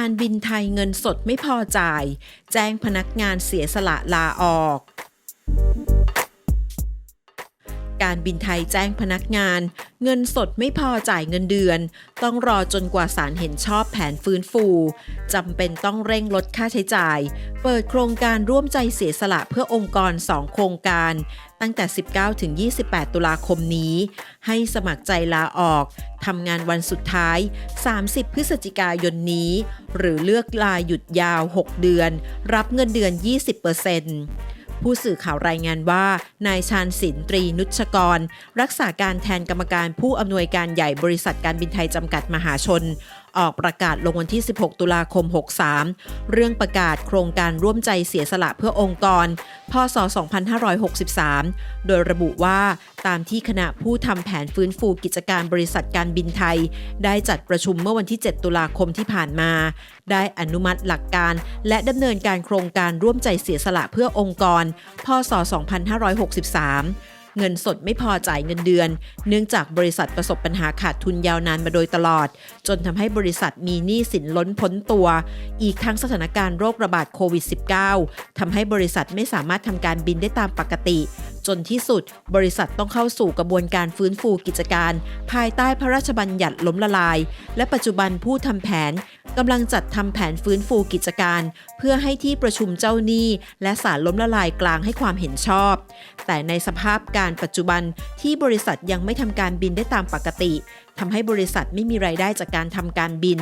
การบินไทยเงินสดไม่พอจ่าย แจ้งพนักงานเสียสละลาออก การบินไทยแจ้งพนักงาน เงินสดไม่พอจ่ายเงินเดือน ต้องรอจนกว่าศาลเห็นชอบแผนฟื้นฟูจำเป็นต้องเร่งลดค่าใช้จ่าย เปิดโครงการร่วมใจเสียสละเพื่อองค์กร 2 โครงการ ตั้งแต่ 19 ถึง 28 ตุลาคมนี้ ให้สมัครใจลาออกทำงานวันสุดท้าย 30 พฤศจิกายนนี้ หรือเลือกลาหยุดยาว 6 เดือน รับเงินเดือน 20% ผู้สื่อข่าวรายงานว่า นายชาญศิลตรีนุชกร รักษาการแทนกรรมการผู้อำนวยการใหญ่บริษัทการบินไทยจำกัดมหาชน ออกประกาศลงวันที่ 16 ตุลาคม 63 เรื่องประกาศโครงการร่วมใจเสียสละเพื่อองค์กร พศ 2563 โดยระบุว่าตามที่คณะผู้ทำแผนฟื้นฟูกิจการบริษัทการบินไทย ได้จัดประชุมเมื่อวันที่ 7 ตุลาคมที่ผ่านมา ได้อนุมัติหลักการและดำเนินการโครงการร่วมใจเสียสละเพื่อองค์กร พศ 2563 เงินสดไม่พอจ่ายเงินเดือน เนื่องจากบริษัทประสบปัญหาขาดทุนยาวนานมาโดยตลอด จนทำให้บริษัทมีหนี้สินล้นพ้นตัว อีกทั้งสถานการณ์โรคระบาดโควิด -19 ทำให้บริษัทไม่สามารถทำการบินได้ตามปกติ นที่สุด บริษัทต้องเข้าสู่กระบวนการฟื้นฟูกิจการ ภายใต้พระราชบัญญัติล้มละลาย และปัจจุบันผู้ทำแผนกำลังจัดทำแผนฟื้นฟูกิจการ เพื่อให้ที่ประชุมเจ้าหนี้ และศาลล้มละลายกลางให้ความเห็นชอบ แต่ในสภาพการปัจจุบันที่บริษัทยังไม่ทำการบินได้ตามปกติ ทำให้บริษัทไม่มีรายได้จากการทำการบิน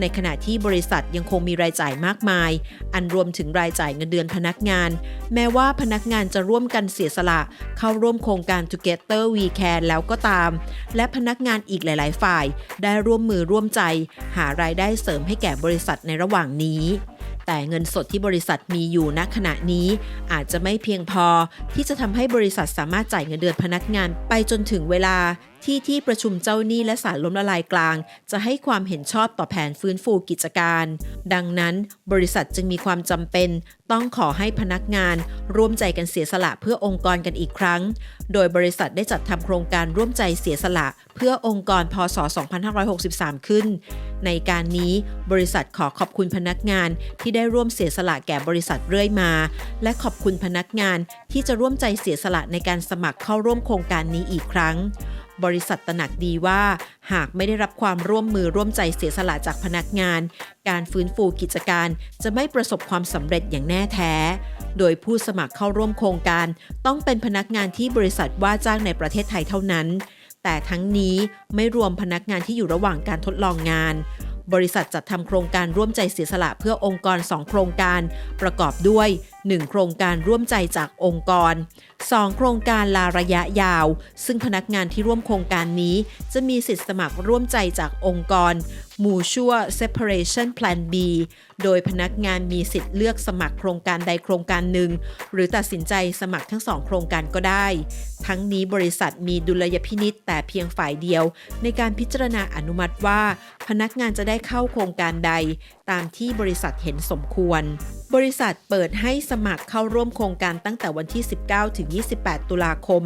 ในขณะที่บริษัทยังคงมีรายจ่ายมากมาย อันรวมถึงรายจ่ายเงินเดือนพนักงาน แม้ว่าพนักงานจะร่วมกันเสียสละ เข้าร่วมโครงการ Together We Can แล้วก็ตาม และพนักงานอีกหลาย ๆ ฝ่าย ได้ร่วมมือร่วมใจ หารายได้เสริมให้แก่บริษัทในระหว่างนี้แต่เงินสดที่บริษัทมีอยู่ณขณะนี้ อาจจะไม่เพียงพอที่จะทำให้บริษัทสามารถจ่ายเงินเดือนพนักงานไปจนถึงเวลา ที่ที่ประชุมเจ้าหนี้และศาลล้มละลายกลาง จะให้ความเห็นชอบต่อแผนฟื้นฟูกิจการ ดังนั้น บริษัทจึงมีความจำเป็น ต้องขอให้พนักงาน ร่วมใจกันเสียสละเพื่อองค์กรกันอีกครั้ง โดยบริษัทได้จัดทำโครงการร่วมใจเสียสละ เพื่อองค์กรพศ 2563 ขึ้น ในการนี้บริษัทขอขอบคุณพนักงานที่ได้ร่วมเสียสละแก่บริษัทเรื่อยมา และขอบคุณพนักงานที่จะร่วมใจเสียสละในการสมัครเข้าร่วมโครงการนี้อีกครั้ง บริษัทตระหนักดีว่า หากไม่ได้รับความร่วมมือร่วมใจเสียสละจากพนักงาน การฟื้นฟูกิจการจะไม่ประสบความสำเร็จอย่างแน่แท้ โดยผู้สมัครเข้าร่วมโครงการ ต้องเป็นพนักงานที่บริษัทว่าจ้างในประเทศไทยเท่านั้น แต่ทั้งนี้ไม่รวมพนักงานที่อยู่ระหว่างการทดลองงานบริษัทจัดทำโครงการร่วมใจเสียสละเพื่อองค์กร 2 โครงการ ประกอบด้วย 1 โครงการร่วมใจจากองค์กร 2 โครงการลาระยะยาว ซึ่งพนักงานที่ร่วมโครงการนี้ จะมีสิทธิสมัครร่วมใจจากองค์กร Mutual Separation Plan B โดยพนักงานมีสิทธิ์เลือกสมัครโครงการใดโครงการหนึ่ง หรือตัดสินใจสมัครทั้งสองโครงการก็ได้ ทั้งนี้บริษัทมีดุลยพินิษแต่เพียงฝ่ายเดียว ในการพิจารณาอนุมัติว่า พนักงานจะได้เข้าโครงการใด ตามที่บริษัทเห็นสมควร บริษัทเปิดให้สมัครเข้าร่วมโครงการตั้งแต่วันที่ 19 ถึง 28 ตุลาคม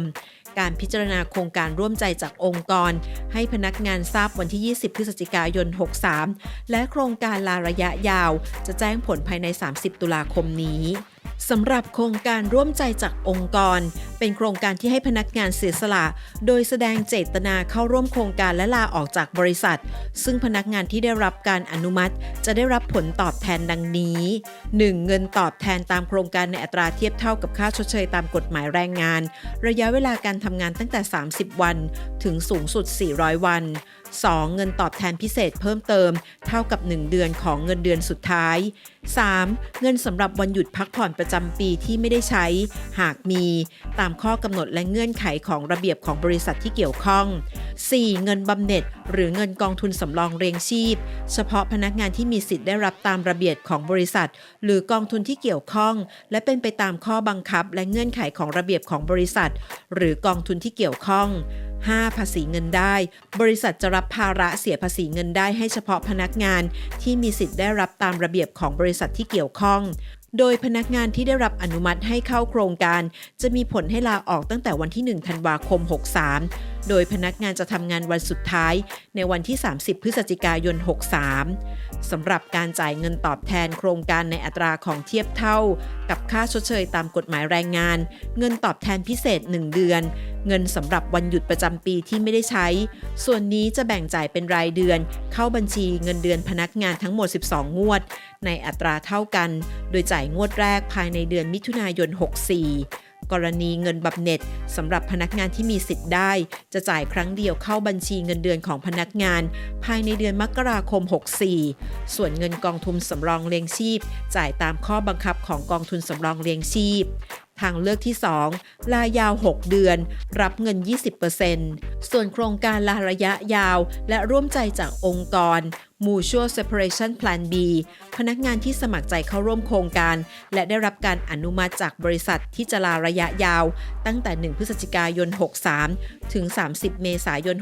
การพิจารณาโครงการร่วมใจจากองค์กร ให้พนักงานทราบวันที่ 20 พฤศจิกายน 63 และโครงการลาระยะยาว จะแจ้งผลภายใน 30 ตุลาคมนี้ สำหรับโครงการร่วมใจจากองค์กร เป็นโครงการที่ให้พนักงานเสียสละ โดยแสดงเจตนาเข้าร่วมโครงการและลาออกจากบริษัท ซึ่งพนักงานที่ได้รับการอนุมัติ จะได้รับผลตอบแทนดังนี้ 1. เงินตอบแทนตามโครงการในอัตราเทียบเท่ากับค่าชดเชยตามกฎหมายแรงงาน ระยะเวลาการทำงานตั้งแต่ 30 วัน ถึงสูงสุด 400 วัน 2. เงินตอบแทนพิเศษเพิ่มเติม เท่ากับ 1 เดือนของเงินเดือนสุดท้าย 3. เงินสำหรับวันหยุดพักผ่อนประจำปีที่ไม่ได้ใช้ หากมี ตามข้อกำหนดและเงื่อนไขของระเบียบของบริษัทที่เกี่ยวข้อง 4. เงินบำเหน็จ หรือเงินกองทุนสำรองเรียงชีพ เฉพาะพนักงานที่มีสิทธิ์ได้รับตามระเบียบของบริษัท หรือกองทุนที่เกี่ยวข้อง และเป็นไปตามข้อบังคับและเงื่อนไขของระเบียบของบริษัท หรือกองทุนที่เกี่ยวข้อง 5. ภาษีเงินได้ บริษัทจะรับภาระเสียภาษีเงินได้ให้เฉพาะพนักงานที่มีสิทธิ์ได้รับตามระเบียบของบริษัทที่เกี่ยวข้อง โดยพนักงานที่ได้รับอนุมัติให้เข้าโครงการ จะมีผลให้ลาออกตั้งแต่วันที่ 1 ธันวาคม 63 โดยพนักงานจะทำงานวันสุดท้ายในวันที่ 30 พฤศจิกายน 63 สำหรับการจ่ายเงินตอบแทนโครงการในอัตราของเทียบเท่า กับค่าชดเชยตามกฎหมายแรงงาน เงินตอบแทนพิเศษ 1 เดือน เงินสำหรับวันหยุดประจำปีที่ไม่ได้ใช้ ส่วนนี้จะแบ่งจ่ายเป็นรายเดือน เข้าบัญชีเงินเดือนพนักงานทั้งหมด 12 งวด ในอัตราเท่ากัน โดยจ่ายงวดแรกภายในเดือนมิถุนายน 64 กรณีเงินบำเน็จสำหรับพนักงานที่มีสิทธิ์ได้ จะจ่ายครั้งเดียวเข้าบัญชีเงินเดือนของพนักงาน ภายในเดือนมกราคม 64 ส่วนเงินกองทุนสำรองเลี้ยงชีพ จ่ายตามข้อบังคับของกองทุนสำรองเลี้ยงชีพ ทางเลือกที่ 2 ลายาว 6 เดือน รับเงิน 20%ส่วนโครงการลาระยะยาว และร่วมใจจากองค์กร Mutual Separation Plan B พนักงานที่สมัครใจเข้าร่วมโครงการ และได้รับการอนุมัติจากบริษัทที่จะลาระยะยาว ตั้งแต่ 1 พฤศจิกายน 63 ถึง 30 เมษายน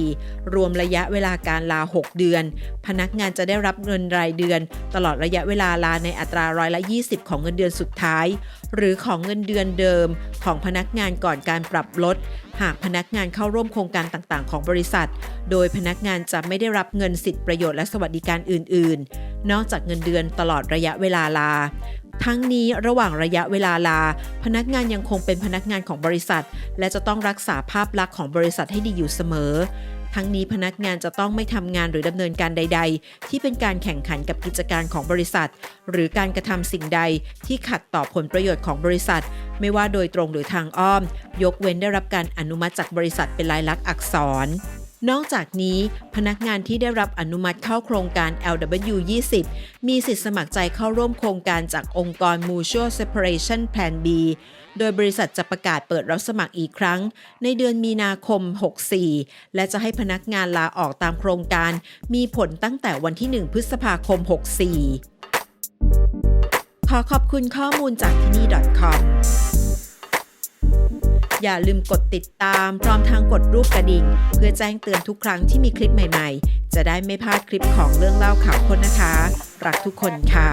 64 รวมระยะเวลาการลา 6 เดือน พนักงานจะได้รับเงินรายเดือน ตลอดระยะเวลาลาในอัตราร้อยละ 20 ของเงินเดือนสุดท้าย หรือของเงินเดือนเดิม ของพนักงานก่อนการปรับลด หากพนักงานเข้าร่วมโครงการต่างๆ ของบริษัท โดยพนักงานจะไม่ได้รับเงินสิทธิประโยชน์และสวัสดิการอื่น ๆ นอกจากเงินเดือนตลอดระยะเวลาลา ทั้งนี้ระหว่างระยะเวลาลา พนักงานยังคงเป็นพนักงานของบริษัท และจะต้องรักษาภาพลักษณ์ของบริษัทให้ดีอยู่เสมอ ทั้งนี้พนักงานจะต้องไม่ทำงานหรือดำเนินการใด ๆ ที่เป็นการแข่งขันกับกิจการของบริษัท หรือการกระทำสิ่งใดที่ขัดต่อผลประโยชน์ของบริษัท ไม่ว่าโดยตรงหรือทางอ้อม ยกเว้นได้รับการอนุมัติจากบริษัทเป็นลายลักษณ์อักษร นอกจากนี้พนักงานที่ได้รับอนุมัติเข้าโครงการ LW 20 มีสิทธิสมัครใจเข้าร่วมโครงการจากองค์กร Mutual Separation Plan B โดยบริษัทจะประกาศเปิดรับสมัครอีกครั้ง ในเดือนมีนาคม 64 และจะให้พนักงานลาออกตามโครงการ มีผลตั้งแต่วันที่ 1 พฤษภาคม 64 ขอขอบคุณข้อมูลจากที่นี่ .com อย่าลืมกดติดตาม พร้อมทางกดรูปกระดิ่ง เพื่อแจ้งเตือนทุกครั้งที่มีคลิปใหม่ๆ จะได้ไม่พลาดคลิปของเรื่องเล่าข่าวคนนะคะ รักทุกคนค่ะ